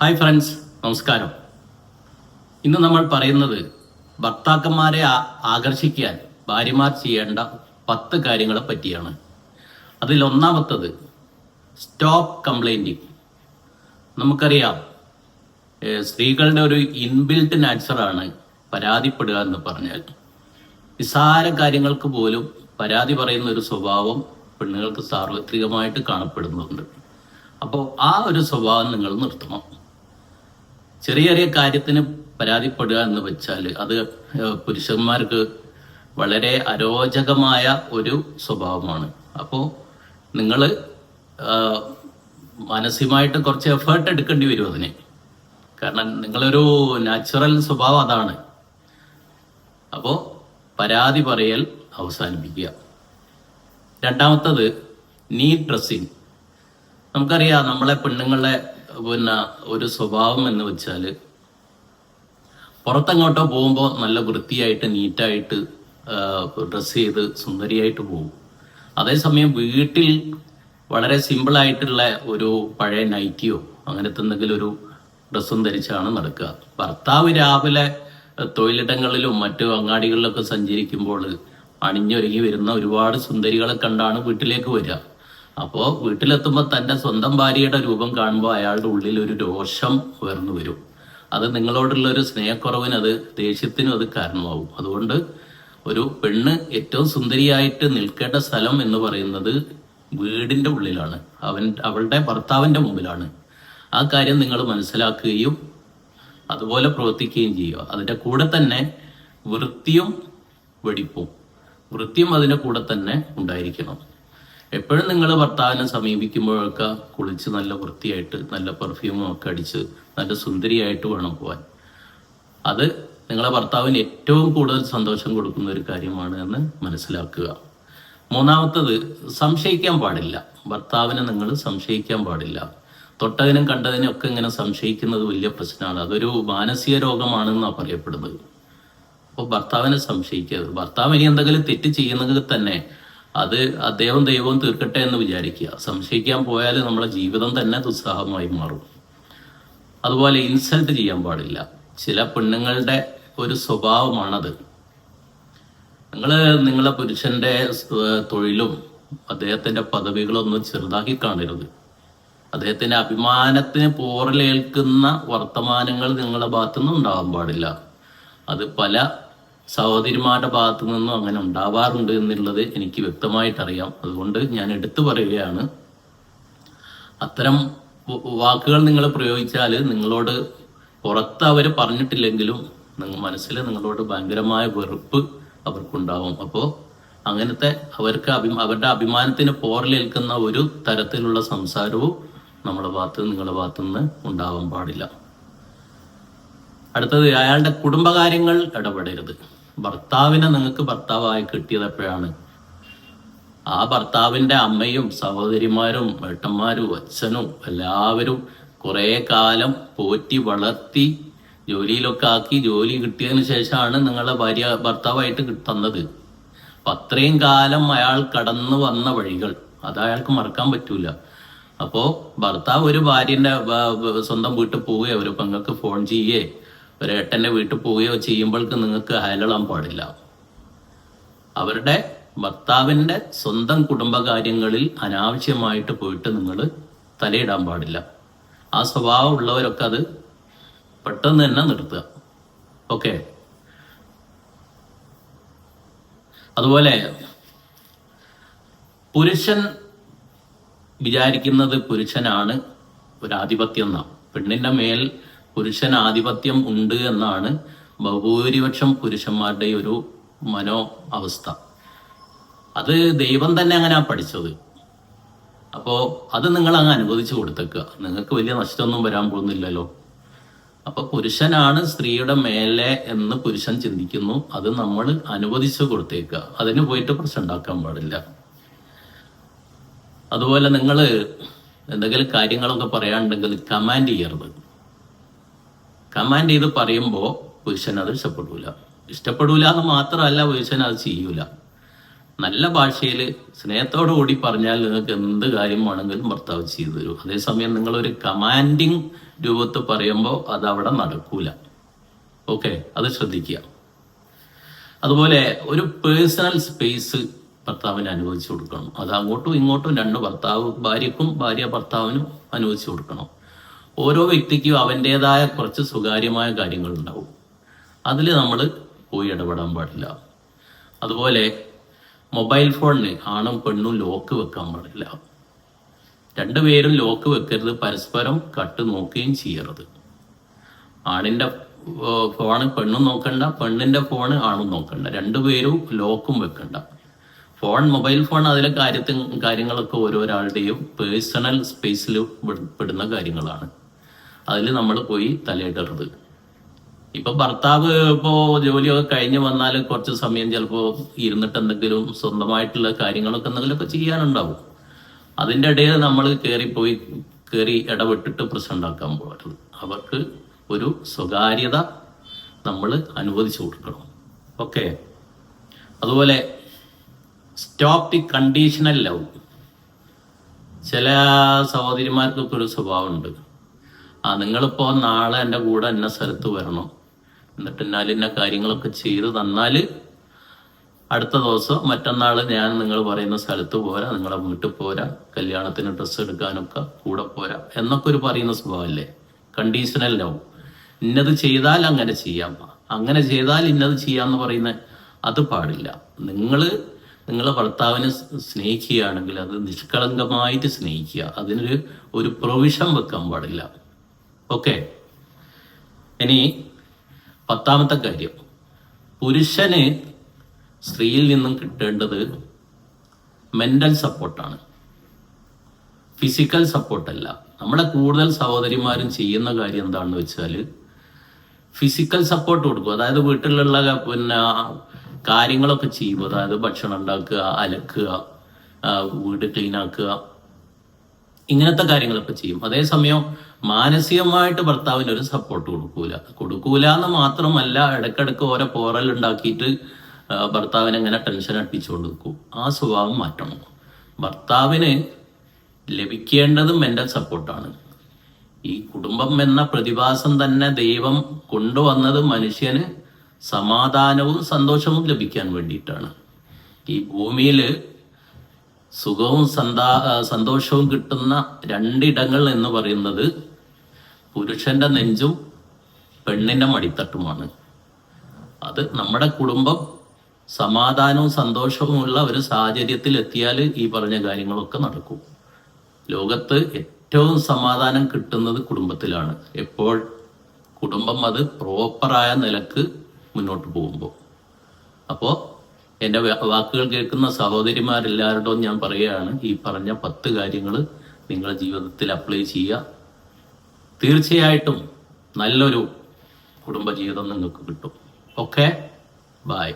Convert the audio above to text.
Hi friends നമസ്കാരം. ഇന്ന് നമ്മൾ പറയുന്നത് ഭർത്താക്കന്മാരെ ആകർഷിക്കാൻ ഭാര്യമാർ ചെയ്യേണ്ട പത്ത് കാര്യങ്ങളെ പറ്റിയാണ്. അതിൽ ഒന്നാമത്തത് സ്റ്റോപ്പ് കംപ്ലൈന്റിങ്. നമുക്കറിയാം സ്ത്രീകളുടെ ഒരു ഇൻബിൽട്ട് നാച്ചറാണ് പരാതിപ്പെടുക എന്ന് പറഞ്ഞാൽ. നിസാര കാര്യങ്ങൾക്ക് പോലും പരാതി പറയുന്ന ഒരു സ്വഭാവം പെണ്ണുങ്ങൾക്ക് സാർവത്രികമായിട്ട് കാണപ്പെടുന്നുണ്ട്. അപ്പോൾ ആ ഒരു സ്വഭാവം നിങ്ങൾ നിർത്തണം. ചെറിയ ചെറിയ കാര്യത്തിന് പരാതിപ്പെടുക എന്ന് വെച്ചാൽ അത് പുരുഷന്മാർക്ക് വളരെ അരോചകമായ ഒരു സ്വഭാവമാണ്. അപ്പോൾ നിങ്ങൾ മാനസികമായിട്ട് കുറച്ച് എഫേർട്ട് എടുക്കേണ്ടി വരും അതിന്. കാരണം നിങ്ങളൊരു നാച്ചുറൽ സ്വഭാവം അതാണ്. അപ്പോൾ പരാതി പറയൽ അവസാനിപ്പിക്കുക. രണ്ടാമത്തത് നീ ഡ്രസ്സിങ് നമുക്കറിയാം നമ്മളെ പെണ്ണുങ്ങളെ പിന്നെ ഒരു സ്വഭാവം എന്ന് വെച്ചാൽ പുറത്തങ്ങോട്ടോ പോകുമ്പോൾ നല്ല വൃത്തിയായിട്ട് നീറ്റായിട്ട് ഡ്രസ്സ് ചെയ്ത് സുന്ദരിയായിട്ട് പോകും. അതേസമയം വീട്ടിൽ വളരെ സിമ്പിളായിട്ടുള്ള ഒരു പഴയ നൈറ്റിയോ അങ്ങനത്തെ എന്തെങ്കിലും ഒരു ഡ്രസ്സും ധരിച്ചാണ് നടക്കുക. ഭർത്താവ് രാവിലെ തൊഴിലിടങ്ങളിലും മറ്റു അങ്ങാടികളിലൊക്കെ സഞ്ചരിക്കുമ്പോൾ അണിഞ്ഞൊരുങ്ങി വരുന്ന ഒരുപാട് സുന്ദരികളെ കണ്ടാണ് വീട്ടിലേക്ക് വരിക. അപ്പോൾ വീട്ടിലെത്തുമ്പോൾ തന്റെ സ്വന്തം ഭാര്യയുടെ രൂപം കാണുമ്പോൾ അയാളുടെ ഉള്ളിൽ ഒരു രോഷം ഉയർന്നു വരും. അത് നിങ്ങളോടുള്ള ഒരു സ്നേഹക്കുറവിന് അത് ദേഷ്യത്തിനും അത് കാരണമാവും. അതുകൊണ്ട് ഒരു പെണ്ണ് ഏറ്റവും സുന്ദരിയായിട്ട് നിൽക്കേണ്ട സ്ഥലം എന്ന് പറയുന്നത് വീടിന്റെ ഉള്ളിലാണ്. അവൻ അവളുടെ ഭർത്താവിന്റെ മുമ്പിലാണ്. ആ കാര്യം നിങ്ങൾ മനസ്സിലാക്കുകയും അതുപോലെ പ്രവർത്തിക്കുകയും ചെയ്യുക. അതിന്റെ കൂടെ തന്നെ വൃത്തിയും വെടിപ്പും. വൃത്തിയും അതിന്റെ കൂടെ തന്നെ ഉണ്ടായിരിക്കണം. എപ്പോഴും നിങ്ങൾ ഭർത്താവിനെ സമീപിക്കുമ്പോഴൊക്കെ കുളിച്ച് നല്ല വൃത്തിയായിട്ട് നല്ല പെർഫ്യൂമും ഒക്കെ അടിച്ച് നല്ല സുന്ദരിയായിട്ട് വേണം പോവാൻ. അത് നിങ്ങളെ ഭർത്താവിന് ഏറ്റവും കൂടുതൽ സന്തോഷം കൊടുക്കുന്ന ഒരു കാര്യമാണ് എന്ന് മനസ്സിലാക്കുക. മൂന്നാമത്തത് സംശയിക്കാൻ പാടില്ല. ഭർത്താവിനെ നിങ്ങൾ സംശയിക്കാൻ പാടില്ല. തൊട്ടതിനും കണ്ടതിനും ഒക്കെ ഇങ്ങനെ സംശയിക്കുന്നത് വലിയ പ്രശ്നമാണ്. അതൊരു മാനസിക രോഗമാണെന്നാണ് പറയപ്പെടുന്നത്. അപ്പോൾ ഭർത്താവിനെ സംശയിക്കരുത്. ഭർത്താവ് ഇനി എന്തെങ്കിലും തെറ്റ് ചെയ്യുന്നെങ്കിൽ തന്നെ അത് അദ്ദേഹം ദൈവം തീർക്കട്ടെ എന്ന് വിചാരിക്കുക. സംശയിക്കാൻ പോയാൽ നമ്മുടെ ജീവിതം തന്നെ ദുസ്സാഹമായി മാറും. അതുപോലെ ഇൻസൾട്ട് ചെയ്യാൻ പാടില്ല. ചില പെണ്ണുങ്ങളുടെ ഒരു സ്വഭാവമാണത്. നിങ്ങൾ നിങ്ങളെ പുരുഷന്റെ തൊഴിലും അദ്ദേഹത്തിന്റെ പദവികളൊന്നും ചെറുതാക്കി കാണരുത്. അദ്ദേഹത്തിന്റെ അഭിമാനത്തിന് പോറലേൽക്കുന്ന വർത്തമാനങ്ങൾ നിങ്ങളുടെ ഭാഗത്തുനിന്ന് ഉണ്ടാവാൻ പാടില്ല. അത് പല സഹോദരിമാരുടെ ഭാഗത്തു നിന്നും അങ്ങനെ ഉണ്ടാവാറുണ്ട് എന്നുള്ളത് എനിക്ക് വ്യക്തമായിട്ടറിയാം. അതുകൊണ്ട് ഞാൻ എടുത്തു പറയുകയാണ്. അത്തരം വാക്കുകൾ നിങ്ങൾ പ്രയോഗിച്ചാൽ നിങ്ങളോട് പുറത്ത് അവർ പറഞ്ഞിട്ടില്ലെങ്കിലും നിങ്ങൾ മനസ്സിൽ നിങ്ങളോട് ഭയങ്കരമായ വെറുപ്പ് അവർക്കുണ്ടാവും. അപ്പോൾ അങ്ങനത്തെ അവർക്ക് അഭി അവരുടെ അഭിമാനത്തിന് പോറലേൽക്കുന്ന ഒരു തരത്തിലുള്ള സംസാരവും നമ്മുടെ ഭാഗത്ത് നിങ്ങളുടെ ഭാഗത്തു നിന്ന് ഉണ്ടാവാൻ പാടില്ല. അടുത്തത് അയാളുടെ കുടുംബകാര്യങ്ങൾ ഇടപെടരുത്. ഭർത്താവിനെ നിങ്ങൾക്ക് ഭർത്താവായി കിട്ടിയത് എപ്പോഴാണ് ആ ഭർത്താവിന്റെ അമ്മയും സഹോദരിമാരും ഏട്ടന്മാരും അച്ഛനും എല്ലാവരും കുറേ കാലം പോറ്റി വളർത്തി ജോലിയിലൊക്കെ ആക്കി ജോലി കിട്ടിയതിന് ശേഷമാണ് നിങ്ങളെ ഭാര്യ ഭർത്താവായിട്ട് തന്നത്. അപ്പം അത്രയും കാലം അയാൾ കടന്നു വന്ന വഴികൾ അത് അയാൾക്ക് മറക്കാൻ പറ്റൂല. അപ്പോ ഭർത്താവ് ഒരു വ- സ്വന്തം വീട്ടിൽ പോവുകയോ ഒരു പെങ്ങൾക്ക് ഫോൺ ചെയ്യേ. ഒരു ഏട്ടന്റെ വീട്ടിൽ പോവുകയോ ചെയ്യുമ്പോൾക്ക് നിങ്ങൾക്ക് അയലളാൻ പാടില്ല. അവരുടെ ഭർത്താവിന്റെ സ്വന്തം കുടുംബകാര്യങ്ങളിൽ അനാവശ്യമായിട്ട് പോയിട്ട് നിങ്ങൾ തലയിടാൻ പാടില്ല. ആ സ്വഭാവം ഉള്ളവരൊക്കെ അത് പെട്ടെന്ന് തന്നെ നിർത്തുക. ഓക്കെ? അതുപോലെ പുരുഷൻ വിചാരിക്കുന്നത് പുരുഷനാണ് ഒരാധിപത്യം എന്നാണ്. പെണ്ണിന്റെ മേൽ പുരുഷൻ ആധിപത്യം ഉണ്ട് എന്നാണ് ബഹുഭൂരിപക്ഷം പുരുഷന്മാരുടെ ഒരു മനോ അവസ്ഥ അത് ദൈവം തന്നെ അങ്ങനെ പഠിച്ചത്. അപ്പോൾ അത് നിങ്ങൾ അങ്ങ് അനുവദിച്ചു കൊടുത്തേക്കുക. നിങ്ങൾക്ക് വലിയ നഷ്ടമൊന്നും വരാൻ പോകുന്നില്ലല്ലോ. അപ്പൊ പുരുഷനാണ് സ്ത്രീയുടെ മേലെ എന്ന് പുരുഷൻ ചിന്തിക്കുന്നു. അത് നമ്മൾ അനുവദിച്ചു കൊടുത്തേക്കുക. അതിന് പോയിട്ട് പ്രശ്നം ഉണ്ടാക്കാൻ പാടില്ല. അതുപോലെ നിങ്ങൾ എന്തെങ്കിലും കാര്യങ്ങളൊക്കെ പറയാനുണ്ടെങ്കിൽ കമാൻഡ് ചെയ്യരുത്. കമാൻഡ് ചെയ്ത് പറയുമ്പോൾ പുരുഷൻ അത് ഇഷ്ടപ്പെടൂല. ഇഷ്ടപ്പെടൂല എന്ന് മാത്രമല്ല പുരുഷൻ അത് ചെയ്യൂല. നല്ല ഭാഷയിൽ സ്നേഹത്തോടു കൂടി പറഞ്ഞാൽ നിങ്ങൾക്ക് എന്ത് കാര്യം വേണമെങ്കിലും ഭർത്താവ് ചെയ്തു തരും. അതേസമയം നിങ്ങളൊരു കമാൻഡിങ് രൂപത്തിൽ പറയുമ്പോൾ അത് അവിടെ നടക്കൂല. ഓക്കെ? അത് ശ്രദ്ധിക്കുക. അതുപോലെ ഒരു പേഴ്സണൽ സ്പേസ് ഭർത്താവിന് അനുവദിച്ചു കൊടുക്കണം. അത് അങ്ങോട്ടും ഇങ്ങോട്ടും രണ്ട് ഭർത്താവ് ഭാര്യക്കും ഭാര്യ ഭർത്താവിനും അനുവദിച്ചു കൊടുക്കണം. ഓരോ വ്യക്തിക്കും അവന്റെതായ കുറച്ച് സ്വകാര്യമായ കാര്യങ്ങൾ ഉണ്ടാവും അതിൽ നമ്മൾ പോയി ഇടപെടാൻ പാടില്ല. അതുപോലെ മൊബൈൽ ഫോണിന് ആണും പെണ്ണും ലോക്ക് വെക്കാൻ പാടില്ല. രണ്ടുപേരും ലോക്ക് വെക്കരുത് പരസ്പരം കട്ട് നോക്കുകയും ചെയ്യരുത്. ആണിന്റെ ഫോണ് പെണ്ണും നോക്കണ്ട പെണ്ണിന്റെ ഫോണ് ആണും നോക്കണ്ട. രണ്ടുപേരും ലോക്കും വെക്കണ്ട. ഫോൺ മൊബൈൽ ഫോൺ അതിലെ കാര്യത്തിൽ കാര്യങ്ങളൊക്കെ ഓരോരാളുടെയും പേഴ്സണൽ സ്പേസിൽ പെടുന്ന കാര്യങ്ങളാണ്. അതിൽ നമ്മൾ പോയി തലയിടരുത് ഇപ്പൊ ഭർത്താവ് ഇപ്പോ ജോലിയൊക്കെ കഴിഞ്ഞ് വന്നാൽ കുറച്ച് സമയം ചിലപ്പോ ഇരുന്നിട്ട് എന്തെങ്കിലും സ്വന്തമായിട്ടുള്ള കാര്യങ്ങളൊക്കെ എന്തെങ്കിലുമൊക്കെ ചെയ്യാനുണ്ടാവും. അതിന്റെ ഇടയിൽ നമ്മൾ കയറിപ്പോയി കയറി ഇടപെട്ടിട്ട് പ്രശ്നം ഉണ്ടാക്കാൻ പോകരുത്. അവർക്ക് ഒരു സ്വകാര്യത നമ്മൾ അനുവദിച്ചു കൊടുക്കണം. ഓക്കെ? അതുപോലെ സ്റ്റോപ്പ് ദി കണ്ടീഷണൽ ലവ് ചില സഹോദരിമാർക്കൊക്കെ ഒരു സ്വഭാവമുണ്ട്. ആ നിങ്ങളിപ്പോൾ നാളെ എന്റെ കൂടെ എന്നെ സ്ഥലത്ത് വരണം. എന്നിട്ട് എന്നാൽ എന്നെ കാര്യങ്ങളൊക്കെ ചെയ്ത് തന്നാൽ അടുത്ത ദിവസം മറ്റന്നാൾ ഞാൻ നിങ്ങൾ പറയുന്ന സ്ഥലത്ത് പോരാ നിങ്ങളെ വീട്ടിൽ പോരാ കല്യാണത്തിന് ഡ്രസ്സ് എടുക്കാനൊക്കെ കൂടെ പോരാ എന്നൊക്കെ ഒരു പറയുന്ന സ്വഭാവമല്ലേ കണ്ടീഷണൽ ലവ് ഇന്നത് ചെയ്താൽ അങ്ങനെ ചെയ്യാം. അങ്ങനെ ചെയ്താൽ ഇന്നത് ചെയ്യാന്ന് പറയുന്ന അത് പാടില്ല. നിങ്ങൾ നിങ്ങളെ ഭർത്താവിനെ സ്നേഹിക്കുകയാണെങ്കിൽ അത് നിഷ്കളങ്കമായിട്ട് സ്നേഹിക്കുക. അതിനൊരു ഒരു പ്രൊവിഷൻ വെക്കാൻ പാടില്ല. ഓക്കെ. ഇനി പത്താമത്തെ കാര്യം. പുരുഷന് സ്ത്രീയിൽ നിന്നും കിട്ടേണ്ടത് മെന്റൽ സപ്പോർട്ടാണ് ഫിസിക്കൽ സപ്പോർട്ടല്ല നമ്മുടെ കൂടുതൽ സഹോദരിമാരും ചെയ്യുന്ന കാര്യം എന്താണെന്ന് വെച്ചാൽ ഫിസിക്കൽ സപ്പോർട്ട് കൊടുക്കും. അതായത് വീട്ടിലുള്ള പിന്നെ കാര്യങ്ങളൊക്കെ ചെയ്യും അതായത് ഭക്ഷണം ഉണ്ടാക്കുക അലക്കുക വീട് ക്ലീൻ ആക്കുക ഇങ്ങനത്തെ കാര്യങ്ങളൊക്കെ ചെയ്യും. അതേസമയം മാനസികമായിട്ട് ഭർത്താവിന് ഒരു സപ്പോർട്ട് കൊടുക്കൂല. കൊടുക്കൂല എന്ന് മാത്രമല്ല ഇടക്കിടക്ക് ഓരോ പോറൽ ഉണ്ടാക്കിയിട്ട് ഭർത്താവിനെങ്ങനെ ടെൻഷൻ അടിപ്പിച്ചുകൊണ്ട് നിൽക്കും. ആ സ്വഭാവം മാറ്റണം. ഭർത്താവിന് ലഭിക്കേണ്ടത് മെന്റൽ സപ്പോർട്ടാണ് ഈ കുടുംബം എന്ന പ്രതിഭാസം തന്നെ ദൈവം കൊണ്ടുവന്നത് മനുഷ്യന് സമാധാനവും സന്തോഷവും ലഭിക്കാൻ വേണ്ടിയിട്ടാണ്. ഈ ഭൂമിയിൽ സുഖവും സന്താ സന്തോഷവും കിട്ടുന്ന രണ്ടിടങ്ങൾ എന്ന് പറയുന്നത് പുരുഷന്റെ നെഞ്ചും പെണ്ണിന്റെ മടിത്തട്ടുമാണ്. അത് നമ്മുടെ കുടുംബം സമാധാനവും സന്തോഷവുമുള്ള ഒരു സാഹചര്യത്തിൽ എത്തിയാൽ ഈ പറഞ്ഞ കാര്യങ്ങളൊക്കെ നടക്കും. ലോകത്ത് ഏറ്റവും സമാധാനം കിട്ടുന്നത് കുടുംബത്തിലാണ്. എപ്പോൾ കുടുംബം അത് പ്രോപ്പറായ നിലയ്ക്ക് മുന്നോട്ട് പോകുമ്പോൾ അപ്പോൾ എന്റെ വാക്കുകൾ കേൾക്കുന്ന സഹോദരിമാരെല്ലാവരോടും ഞാൻ പറയുകയാണ് ഈ പറഞ്ഞ പത്ത് കാര്യങ്ങൾ നിങ്ങളുടെ ജീവിതത്തിൽ അപ്ലൈ ചെയ്യുക. തീർച്ചയായിട്ടും നല്ലൊരു കുടുംബജീവിതം നിങ്ങൾക്ക് കിട്ടും. Okay bye